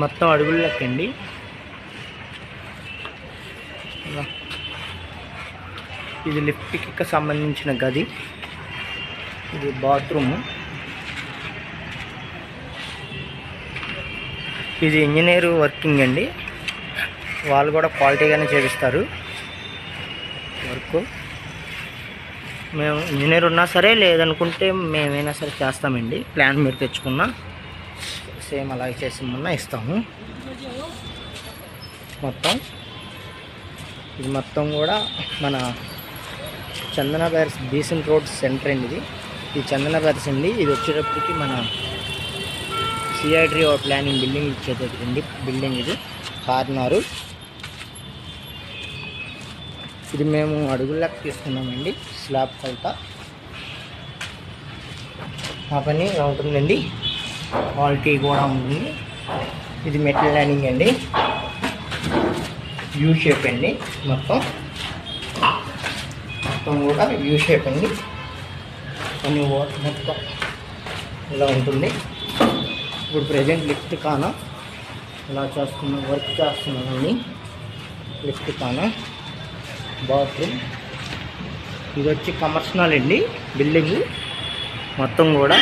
మొత్తం అడుగులు లెక్కండి. ఇది లిఫ్ట్కి సంబంధించిన గది. ఇది బాత్రూము. ఇది ఇంజనీర్ వర్కింగ్ అండి. వాళ్ళు కూడా క్వాలిటీగానే చేపిస్తారు. వర్క్. మేము ఇంజనీర్ ఉన్నా సరే లేదనుకుంటే మేమైనా సరే చేస్తామండి. ప్లాన్ మీరు తెచ్చుకున్నా. సేమ్ అలాగే చేసి మొన్న ఇస్తాము. మొత్తం. ఇది మొత్తం కూడా మన చందన బ్యార్స్ బీసన్ రోడ్ సెంటర్ అండి ఇది. ఇది చందన బ్యార్స్ అండి. ఇది వచ్చేటప్పటికి మన సిఐడ్రీ ప్లానింగ్ బిల్డింగ్ ఇచ్చేటప్పటికండి బిల్డింగ్ ఇది. కార్నారు ఇది మేము అడుగులకు తీసుకున్నామండి. స్లాబ్ కొలత. మా పని ఉంటుందండి. క్వాలిటీ కూడా ఉంది. ఇది మెటల్ ల్యాండింగ్ అండి. యూ షేప్ అండి మొత్తం. మొత్తం కూడా యూ షేప్ అండి. కొన్ని వాటర్ మొత్తం ఇలా ఉంటుంది. ఇప్పుడు ప్రజెంట్ లిఫ్ట్ కాన? ఇలా చేస్తున్నా వర్క్ చేస్తున్నానండి లిఫ్ట్ కాన? బాత్రూమ్. ఇది వచ్చి కమర్షనల్ అండి బిల్డింగ్. మొత్తం కూడా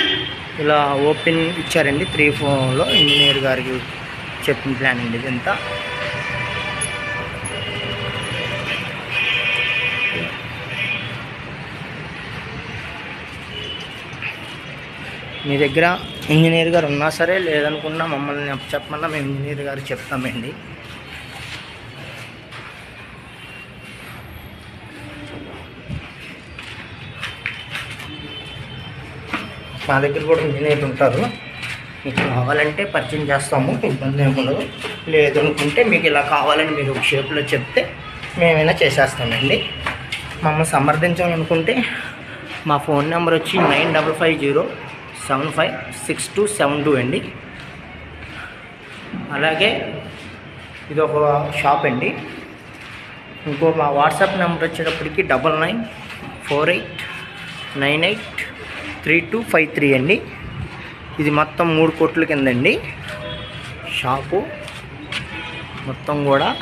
ఇలా ఓపెన్ ఇచ్చారండి త్రీ ఫోర్లో ఇంజనీర్ గారికి చెప్పిన ప్లాన్ అండి ఇదంతా. మీ దగ్గర ఇంజనీర్ గారు ఉన్నా సరే లేదనుకున్నా మమ్మల్ని చెప్పమన్నా మేము ఇంజనీర్ గారు చెప్తామండి. మా దగ్గర కూడా ఇంజనీర్లు ఉంటారు. మీకు కావాలంటే పరిచయం చేస్తాము ఇబ్బంది ఏమో లేదు. అనుకుంటే మీకు ఇలా కావాలని మీరు ఒక షేప్లో చెప్తే మేమైనా చేసేస్తామండి. మమ్మల్ని సమర్థించాలనుకుంటే మా ఫోన్ నెంబర్ వచ్చి nine double five zero seven five six two seven two అండి. అలాగే ఇది ఒక షాప్ అండి. ఇంకో మా వాట్సాప్ నెంబర్ వచ్చేటప్పటికి double nine four eight nine eight three two five three అండి. ఇది మొత్తం మూడు కోట్ల కిందండి. షాపు మొత్తం కూడా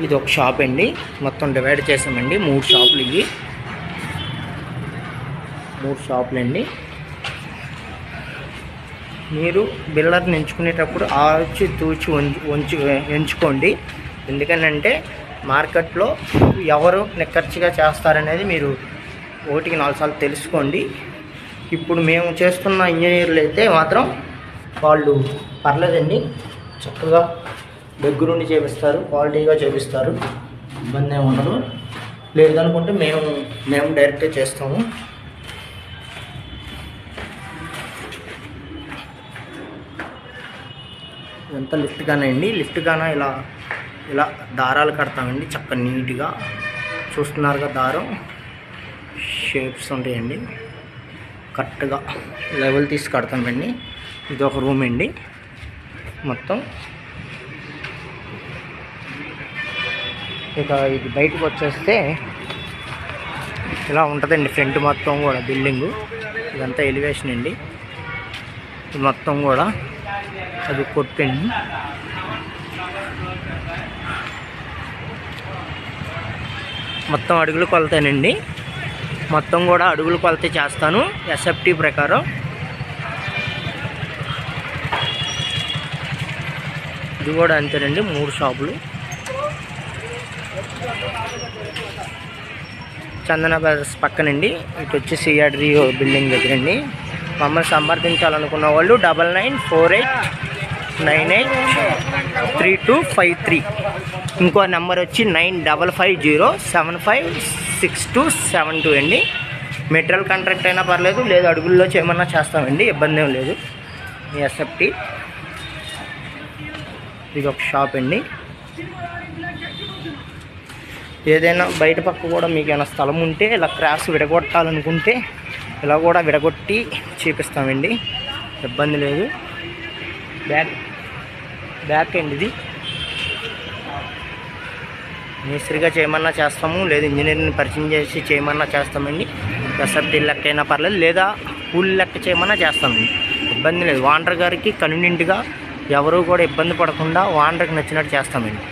ఇది ఒక షాప్ అండి. మొత్తం డివైడ్ చేసామండి. మూడు షాపులు ఇవి. మూడు షాపులు అండి. మీరు బిల్లర్ని ఎంచుకునేటప్పుడు ఆచి తూచి వంచు వంచు ఎంచుకోండి. ఎందుకనంటే మార్కెట్లో ఎవరు నిక్కర్చిగా చేస్తారనేది మీరు ఒకటికి నాలుగు సార్లు తెలుసుకోండి. ఇప్పుడు మేము చేస్తున్న ఇంజనీర్లు అయితే మాత్రం వాళ్ళు పర్లేదండి. చక్కగా దగ్గరుండి చేపిస్తారు క్వాలిటీగా చేపిస్తారు. ఇబ్బంది ఏమి ఉండదు. లేదనుకుంటే మేము మేము డైరెక్ట్గా చేస్తాము. ఇదంతా లిఫ్ట్ గానే అండి. లిఫ్ట్ గాన ఇలా ఇలా దారాలు కడతామండి. చక్క నీట్గా. చూస్తున్నారుగా దారం. షేప్స్ ఉంటాయండి. కరెక్ట్గా లెవెల్ తీసి కడతామండి ఇది ఒక రూమ్ అండి. మొత్తం. ఇక ఇది బయటకు వచ్చేస్తే ఇలా ఉంటుందండి ఫ్రంట్ మొత్తం కూడా బిల్డింగు. ఇదంతా ఎలివేషన్ అండి. ఇది మొత్తం కూడా అది కొట్టండి మొత్తం అడుగులు కొలతానండి. మొత్తం కూడా అడుగులు కొలత చేస్తాను ఎస్ఎఫ్టీ ప్రకారం. ఇది కూడా అంతేనండి మూడు షాపులు. చందన బ్రదర్స్ పక్కనండి ఇటు వచ్చి సిఆర్డి బిల్డింగ్ దగ్గరండి. మమ్మల్ని సంప్రదించాలనుకున్న వాళ్ళు double nine four eight nine eight three two five three. ఇంకో నెంబర్ వచ్చి nine double five zero seven five six two seven two అండి. మెటీరియల్ కాంట్రాక్ట్ అయినా పర్లేదు లేదు అడుగుల్లో చేయమన్నా చేస్తామండి ఇబ్బంది ఏం లేదు. ఎస్ఎఫ్టీ ఇది ఒక షాప్ అండి. ఏదైనా బయట పక్క కూడా మీకు ఏమైనా స్థలం ఉంటే ఇలా క్రాస్ విడగొట్టాలనుకుంటే ఇలా కూడా విడగొట్టి చేపిస్తామండి. ఇబ్బంది లేదు. బ్యాక్ బ్యాక్ అండి ఇది. మేస్త్రిగా చేయమన్నా చేస్తాము లేదా ఇంజనీర్ని పరిచయం చేసి చేయమన్నా చేస్తామండి. ఎస్ఎఫ్టీ లెక్క అయినా పర్లేదు లేదా కూలి లెక్క చేయమన్నా చేస్తామండి. ఇబ్బంది లేదు. వాండర్ గారికి కన్వీనియంట్గా ఎవరు కూడా ఇబ్బంది పడకుండా ఓనర్కి నచ్చినట్టు చేస్తామండి.